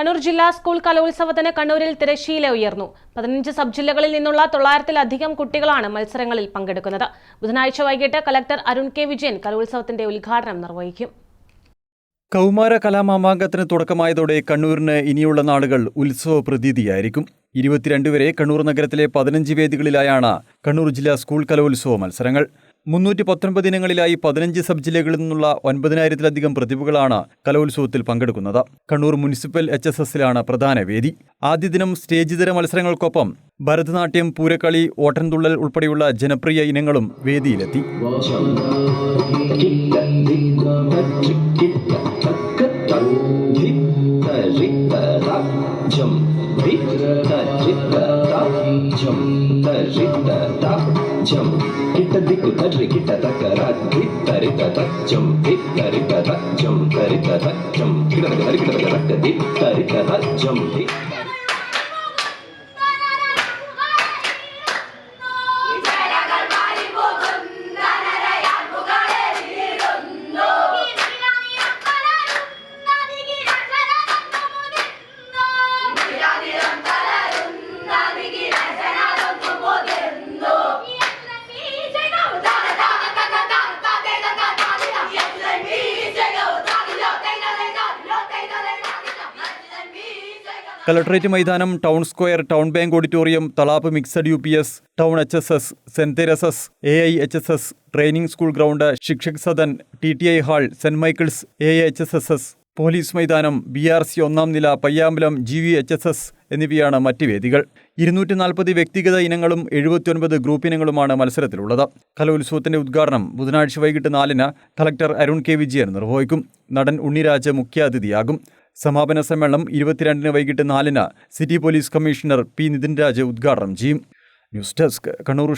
കണ്ണൂർ ജില്ലാ സ്കൂൾ കലോത്സവത്തിന് കണ്ണൂരിൽ തിരശ്ശീല ഉയർന്നു. പതിനഞ്ച് സബ് ജില്ലകളിൽ നിന്നുള്ള തൊള്ളായിരത്തിലധികം കുട്ടികളാണ് മത്സരങ്ങളിൽ പങ്കെടുക്കുന്നത്. ബുധനാഴ്ച വൈകിട്ട് കലക്ടർ അരുൺ കെ വിജയൻ കലോത്സവത്തിന്റെ ഉദ്ഘാടനം നിർവഹിക്കും. കൗമാര കലാമാമാങ്കത്തിന് തുടക്കമായതോടെ കണ്ണൂരിന് ഇനിയുള്ള നാളുകൾ ഉത്സവ പ്രതീതിയായിരിക്കും ഇരുപത്തിരണ്ട് വരെ കണ്ണൂർ നഗരത്തിലെ പതിനഞ്ച് വേദികളിലായാണ് കണ്ണൂർ ജില്ലാ സ്കൂൾ കലോത്സവ മത്സരങ്ങൾ. മുന്നൂറ്റി പത്തൊൻപത് ഇനങ്ങളിലായി പതിനഞ്ച് സബ് ജില്ലകളിൽ നിന്നുള്ള ഒൻപതിനായിരത്തിലധികം പ്രതിഭകളാണ് കലോത്സവത്തിൽ പങ്കെടുക്കുന്നത്. കണ്ണൂർ മുനിസിപ്പൽ എച്ച് എസ് എസിലാണ് പ്രധാന വേദി. ആദ്യ ദിനം സ്റ്റേജ് തര മത്സരങ്ങൾക്കൊപ്പം ഭരതനാട്യം പൂരക്കളി ഓട്ടൻതുള്ളൽ ഉൾപ്പെടെയുള്ള ജനപ്രിയ ഇനങ്ങളും വേദിയിലെത്തി. ಕಿಟ್ಟ ದಿಕ್ಕು ತರ್ರಿ ಕಿಟ್ಟ ತಕ್ಕರ ತರಿತ ತಚ್ಚಂ ತರಿತ ತಚ್ಚಂ ತರಿತ ತಚ್ಚಂ ಕಿಡದ ತರಿ ಕಿಡದ ತಕ್ಕ ದಿ ತರಿತ ತಚ್ಚಂ ದಿ കലക്ടറേറ്റ് മൈതാനം town square town bank auditorium Thalap mixed U P S town H S S saint Teresa's A I H S S training school ground Shikshak Sadan T T I hall saint Michael's A I H S S S police മൈതാനം B R C ഒന്നാം നില Payyambalam G V H S S എന്നിവയാണ് മറ്റ് വേദികൾ. ഇരുന്നൂറ്റി നാൽപ്പത് വ്യക്തിഗത ഇനങ്ങളും എഴുപത്തിയൊൻപത് ഗ്രൂപ്പ് ഇനങ്ങളുമാണ് മത്സരത്തിലുള്ളത്. കലോത്സവത്തിന്റെ ഉദ്ഘാടനം ബുധനാഴ്ച വൈകിട്ട് നാലിന് കളക്ടർ അരുൺ കെ വിജയൻ നിർവഹിക്കും. നടൻ ഉണ്ണിരാജ് മുഖ്യാതിഥിയാകും. സമാപന സമ്മേളനം ഇരുപത്തിരണ്ടിന് വൈകിട്ട് നാലിന് city police commissioner P Nithin Raj ഉദ്ഘാടനം ചെയ്യും. News desk Kannur